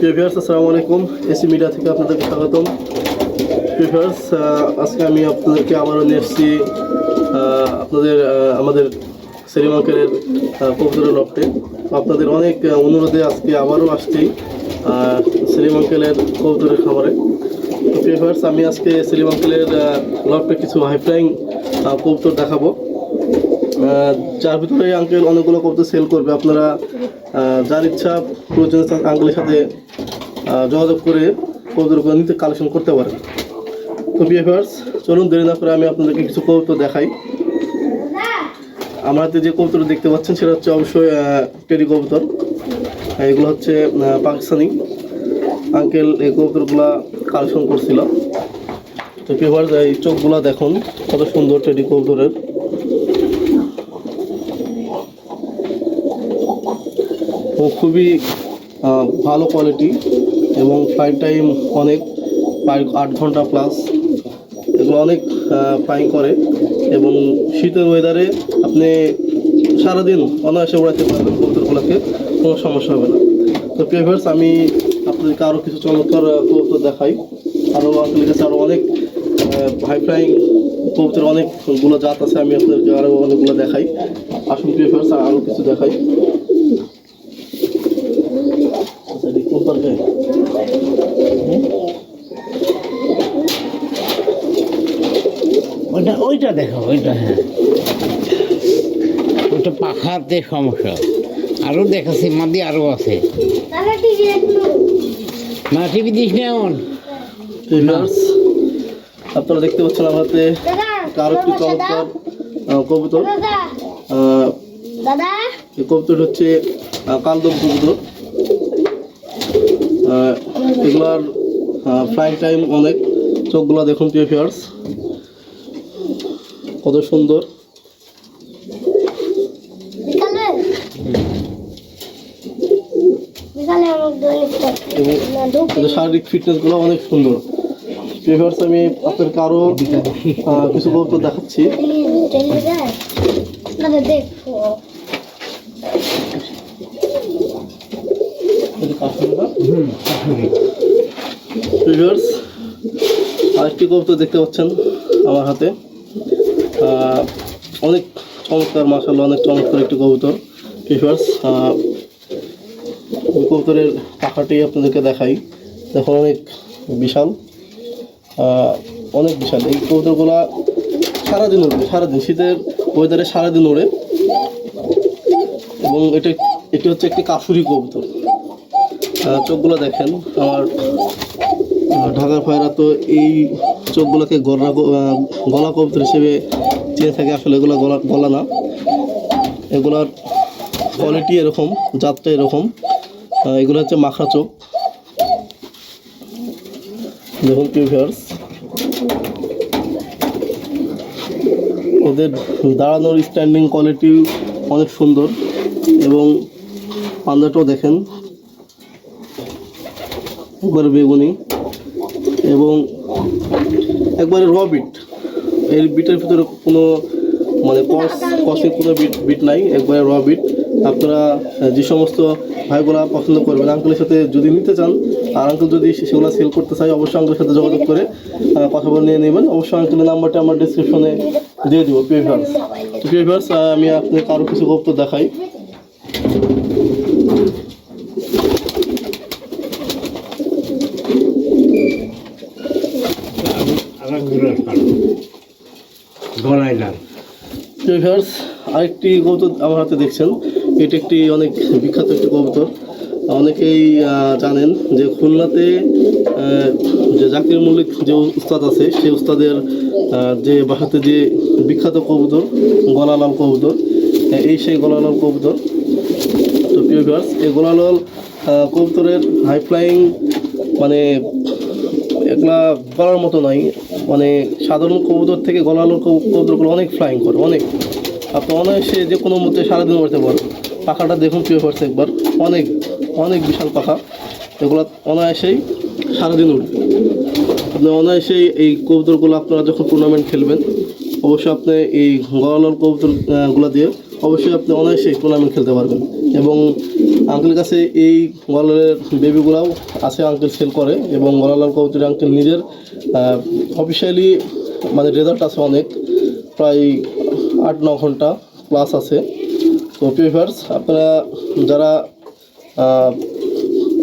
প্রিভিয়ার্স আসসালামু আলাইকুম। AC media থেকে আপনাদেরকে স্বাগতম। প্রিভিয়ার্স আজকে আমি আপনাদেরকে আবারও নিয়ে আপনাদের আমাদের সেলিম আঙ্কেলের কবুতরের লফটে আপনাদের অনেক অনুরোধে আজকে আবারও আসছি আহ, সেলিম আঙ্কেলের কবুতরের খামারে। প্রিভিয়ার্স আমি আজকে সেলিম আঙ্কেলের কিছু হাইফ্লাইং কবুতর দেখাবো। যার ভিতরে আঙ্কেল অনেকগুলো কবুতর সেল করবে। আপনারা যার ইচ্ছা প্রয়োজনে আঙ্কেলের সাথে যোগাযোগ করে কবুতরগুলো নিতে কালেকশন করতে পারেন। তো বিহেভিয়ার্স চলুন দেরি না করে আমি আপনাদেরকে কিছু কবুতর দেখাই। আমার হাতে যে কবুতর দেখতে পাচ্ছেন, সেটা হচ্ছে অবশ্যই টেরি কবুতর। এগুলো হচ্ছে পাকিস্তানি। আঙ্কেল এই কবুতরগুলা কালেকশন করছিল। তো বিহেভিয়ার্স এই চোখগুলো দেখুন, কত সুন্দর টেডি কবুতরের। খুবই ভালো কোয়ালিটি এবং ফ্লাইট টাইম অনেক, প্রায় আট ঘণ্টা প্লাস এগুলো অনেক ফ্লাইং করে। এবং শীতের ওয়েদারে আপনি সারাদিন অনায়াসে উড়াতে পারবেন কবুতরগুলোকে, কোনো সমস্যা হবে না। তো প্রিভিয়ার্স আমি আপনাদেরকে আরও কিছু চমৎকার কবুতর দেখাই। আরও আপনাদের কাছে আরও অনেক হাই ফ্লাইং কবুতর অনেকগুলো জাত আছে, আমি আপনাদেরকে আরও অনেকগুলো দেখাই। আসুন প্রিভিয়ার্স আরও কিছু দেখাই আচ্ছা, এটি কোন পার্কে? ওইটা ওইটা দেখো ওইটা হ্যাঁ। ওইটা পাখাতে সমস্যা। আরও দেখাচ্ছি মাদি আরও আছে। না টিভি দিস না এমন আপনারা দেখতে পাচ্ছেন আমার হাতে আরও একটি চমৎকার আহ, কবুতর? দাদা। আহ, দাদা। এই কবুতর হচ্ছে কালদম কবুতর। আহ, এগুলার ফ্লাইং টাইম অনেক। চোখগুলো দেখুন প্রিয় ভিউয়ার্স কত সুন্দর। শারীরিক ফিটনেসগুলো অনেক সুন্দর। আমি আপনার কারও কিছু কবুতর দেখাচ্ছি। আরেকটি কবুতর দেখতে পাচ্ছেন আমার হাতে। অনেক চমৎকার মাসাল্লাহ অনেক চমৎকার একটি কবুতর ওই কবুতরের পাখাটি আপনাদেরকে দেখাই। দেখুন, অনেক বিশাল। অনেক বিশাল। এই কবুতরগুলা সারাদিন উড়বে সারাদিন। শীতের ওয়েদারে সারাদিন ওড়ে এবং এটা এটি হচ্ছে একটি কাফুরি কবুতর। চোখগুলো দেখেন, আমার ঢাকার পায়রা তো এই চোখগুলোকে গলা গলা কবুতর হিসেবে চেয়ে থাকে, আসলে এগুলো গলা গলা না। এগুলার কোয়ালিটি এরকম, জাতটা এরকম। এগুলো হচ্ছে মাখা চোখ। দেখুন পিভিয়ার্স ওদের দাঁড়ানোর স্ট্যান্ডিং কোয়ালিটি অনেক সুন্দর এবং পান্দাটাও দেখেন। একবারে বেগুনি এবং একবারে র বিট এর বিটের ভিতরে কোনো মানে কস কসের কোনো বিট বিট নাই, একবারে র বিট আপনারা যে সমস্ত ভাইগুলা পছন্দ করবেন আঙ্কেলের সাথে যদি নিতে চান, আর আঙ্কেল যদি সেগুলো সেল করতে চাই অবশ্যই আঙ্কেলের সাথে যোগাযোগ করে কথা বলে নিয়ে নেবেন। অবশ্যই আঙ্কেলের নাম্বারটা আমার ডিসক্রিপশনে দিয়ে দেবো তো পিভিভার্স আমি আপনাকে আরও কিছু গপ্ত দেখাই। ভিউয়ার্স আরেকটি কবুতর আমার হাতে দেখছেন। এটি একটি অনেক বিখ্যাত একটি কবুতর। অনেকেই জানেন যে খুলনাতে যে জাকির মল্লিক যে উস্তাদ আছে সেই উস্তাদের যে বাসাতে যে বিখ্যাত কবুতর, গলালাল কবুতর এই সেই গলালাল কবুতর। তো প্রিয় ভিউয়ার্স এই গলালাল কবুতরের হাই ফ্লাইং মানে এগুলা বলার মতো নয় মানে সাধারণ কবুতর থেকে গলালো কবুতরগুলো অনেক ফ্লাইং করে, অনেক। আপনি অনায়াসে যে কোনো মধ্যে সারাদিন উড়তে পারেন পাখাটা দেখুন প্রিয় ফার্স একবার। অনেক অনেক বিশাল পাখা। এগুলো অনায়াসেই সারাদিন উঠবে আপনি অনায়াসেই এই কবুতরগুলো আপনারা যখন টুর্নামেন্ট খেলবেন, অবশ্যই আপনি এই গলালাল কবুতরগুলো দিয়ে অবশ্যই আপনি অনায়াসে টুর্নামেন্ট খেলতে পারবেন। এবং আঙ্কেলের কাছে এই গলালের বেবিগুলাও আছে আঙ্কেল সেল করে এবং গলালাল কবুতরের আঙ্কেল নিজের। অফিসিয়ালি মানে রেজাল্ট আছে অনেক, প্রায় আট, ন ঘণ্টা ক্লাস আছে। তো প্রিফার্স আপনারা যারা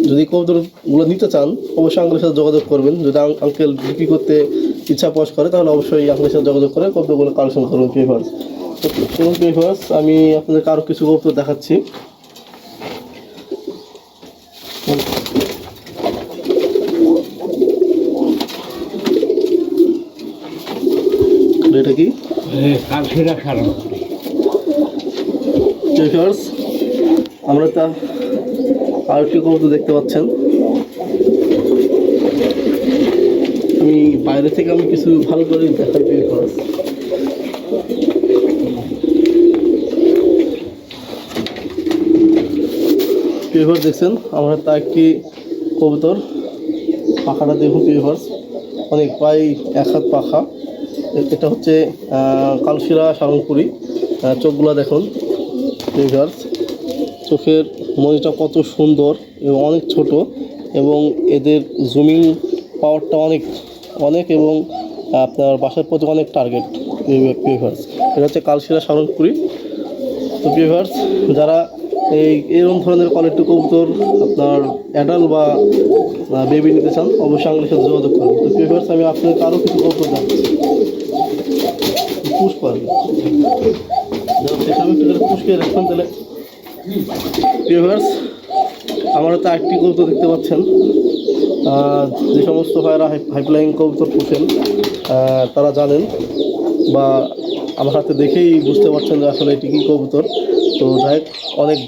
যদি কবুতরগুলো নিতে চান, অবশ্যই আঙ্কেলের সাথে যোগাযোগ করবেন। যদি আঙ্কেল বিক্রি করতে ইচ্ছা প্রকাশ করে তাহলে অবশ্যই আঙ্কেলের সাথে যোগাযোগ করে কবুতরগুলো কালেকশন করবেন প্রিফার্স এবং প্রিফার্স আমি আপনাদেরকে আরও কিছু কবুতর দেখাচ্ছি। এটা কি? আমরা তা আরেকটি কবুতর দেখতে পাচ্ছেন। আমি বাইরে থেকে আমি কিছু ভালো করে দেখাই প্রিফার্স প্রিফার্স দেখছেন, আমার তা একটি কবুতর, পাখাটা দেখুন প্রিফার্স অনেক প্রায় এক হাত পাখা। এটা হচ্ছে কালশিরা সারংপুরি। চোখগুলো দেখুন প্রিফার্স চোখের মনিটা কত সুন্দর এবং অনেক ছোট এবং এদের জুমিং পাওয়ারটা অনেক অনেক এবং আপনার বাসার প্রতি অনেক টার্গেট প্রিভার্স এটা হচ্ছে কালশিরা সারণপুরি। তো প্রিভার্স যারা এই এরকম ধরনের কোয়ালিটি কবুতর আপনার অ্যাডাল বা বেবি নিতে চান, অবশ্যই আমাদের সাথে যোগাযোগ করবেন। তো প্রিভার্স আমি আপনাকে আরও কিছু কবুতর দেখাচ্ছি পুষ পারবে তাহলে ভিউয়ার্স আমরা তো একটি কবুতর দেখতে পাচ্ছেন। যে সমস্ত ভাইয়েরা হাইপলাইন কবুতর পুষেন তারা জানেন বা আমার হাতে দেখেই বুঝতে পারছেন যে আসলে এটি কী কবুতর। তো যাই অনেক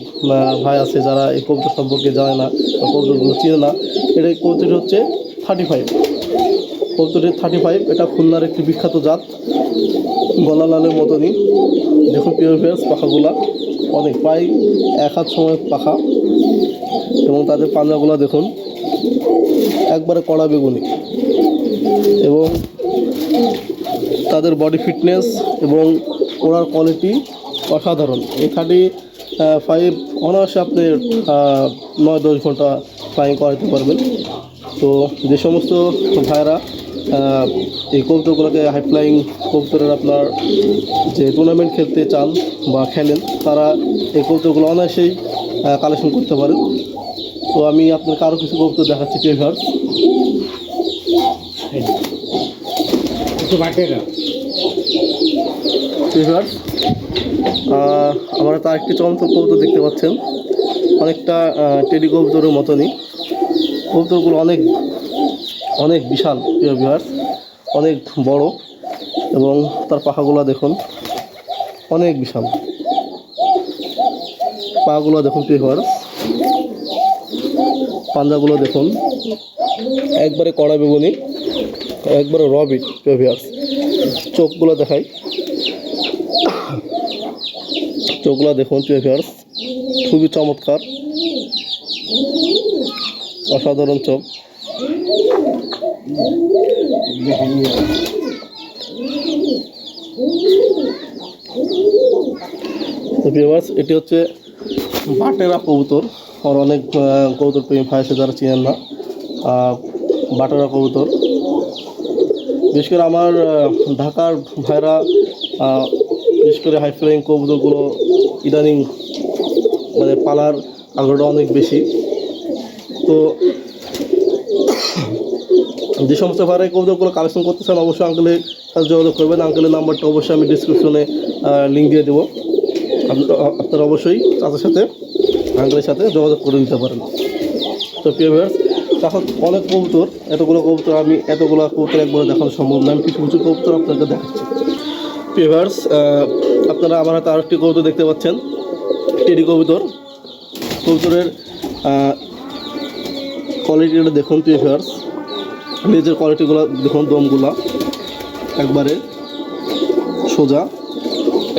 ভাই আছে যারা এই কবুতর সম্পর্কে জানে না বা কবুতরগুলো চিনে না। এটা কবুতরটি হচ্ছে থার্টি ফাইভ কবুতরটি থার্টি ফাইভ এটা খুলনার একটি বিখ্যাত জাত গলা লালের মতনই। দেখুন পিওর ফেয়ার্স পাখাগুলা অনেক, প্রায় এক হাত সময় পাখা। এবং তাদের পাঞ্জাগুলো দেখুন। একবারে কড়া বেগুনি এবং তাদের বডি ফিটনেস এবং ওড়ার কোয়ালিটি অসাধারণ। এই থার্টি ফাইভ অনায়াসে আপনি নয়, দশ ঘণ্টা ফ্লাইং করাতে পারবেন। তো যে সমস্ত ভাইরা এই কবুতরগুলোকে হাই ফ্লাইং কবুতরের আপনার যে টুর্নামেন্ট খেলতে চান বা খেলেন, তারা এই কবুতরগুলো অনায়াসেই কালেকশন করতে পারেন। তো আমি আপনাকে আরও কিছু কবুতর দেখাচ্ছি টেভার টেভার আমরা তার একটি চমৎকার কবুতর দেখতে পাচ্ছেন। অনেকটা টেডি কবুতরের মতনই। কবুতরগুলো অনেক অনেক বিশাল প্রিয় বিহার অনেক বড় এবং তার পাখাগুলো দেখুন অনেক বিশাল। পাগুলো দেখুন বিহার পাঞ্জাগুলো দেখুন। একবারে কড়া বেগুনি, একবারে রবি প্রিয় চোখগুলো দেখাই। চোখগুলো দেখুন প্রিয় খুবই চমৎকার। অসাধারণ চোখ। এটি হচ্ছে বাটেরা কবুতর। আর অনেক কবুতর প্রেমী ভাই আছে যারা চিনেন না। বাটেরা কবুতর। বিশেষ করে আমার ঢাকার ভাইরা বিশেষ করে হাই ফ্লাইং কবুতরগুলো ইদানিং মানে পালার আগ্রহটা অনেক বেশি। তো যে সমস্ত ভাইরা এই কবুতরগুলো কালেকশন করতে চান অবশ্যই আঙ্কেলের সাথে যোগাযোগ করবেন। আঙ্কেলের নাম্বারটা অবশ্যই আমি ডিসক্রিপশনে লিঙ্ক দিয়ে দেবো। আপনারা অবশ্যই তাদের সাথে আঙ্কেলের সাথে যোগাযোগ করে নিতে পারেন। তো প্রিয় ভিউয়ার্স তখন অনেক কবুতর, এতগুলো কবুতর আমি এতগুলো কবুতর একবারে দেখানো সম্ভব না। আমি কিছু কিছু কবুতর আপনাকে দেখাচ্ছি। পেভার্স আপনারা আমার হাতে আরেকটি কবুতর দেখতে পাচ্ছেন। টেডি কবুতর। কবুতরের কোয়ালিটিটা দেখুন পেভার্স নিজের কোয়ালিটিগুলো দেখুন, দমগুলা একবারে সোজা।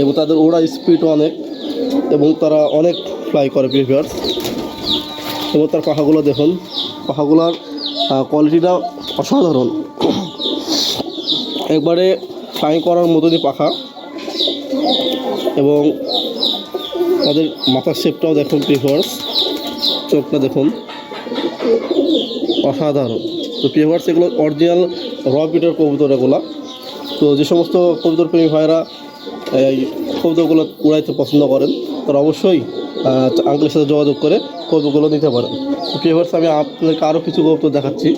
এবং তাদের ওড়া স্পিডও অনেক। এবং তারা অনেক ফ্লাই করে পেভার্স এবং তার পাখাগুলো দেখুন। পাখাগুলোর কোয়ালিটিটা অসাধারণ। একবারে ফ্লাই করার মতনই পাখা। এবং তাদের মাথার শেপটাও দেখুন প্রিফার্স চোখটা দেখুন। অসাধারণ। তো প্রিফার্স এগুলো অরিজিনাল র পিটার কবুতর এগুলো। তো যে সমস্ত কবুতর প্রেমী ভাইরা এই কবুতরগুলো উড়াইতে পছন্দ করেন, তারা অবশ্যই আঙ্কেলের সাথে যোগাযোগ করে কবুতরগুলো নিতে পারেন। প্রিফার্স আমি আপনাদেরকে আরও কিছু কবুতর দেখাচ্ছি।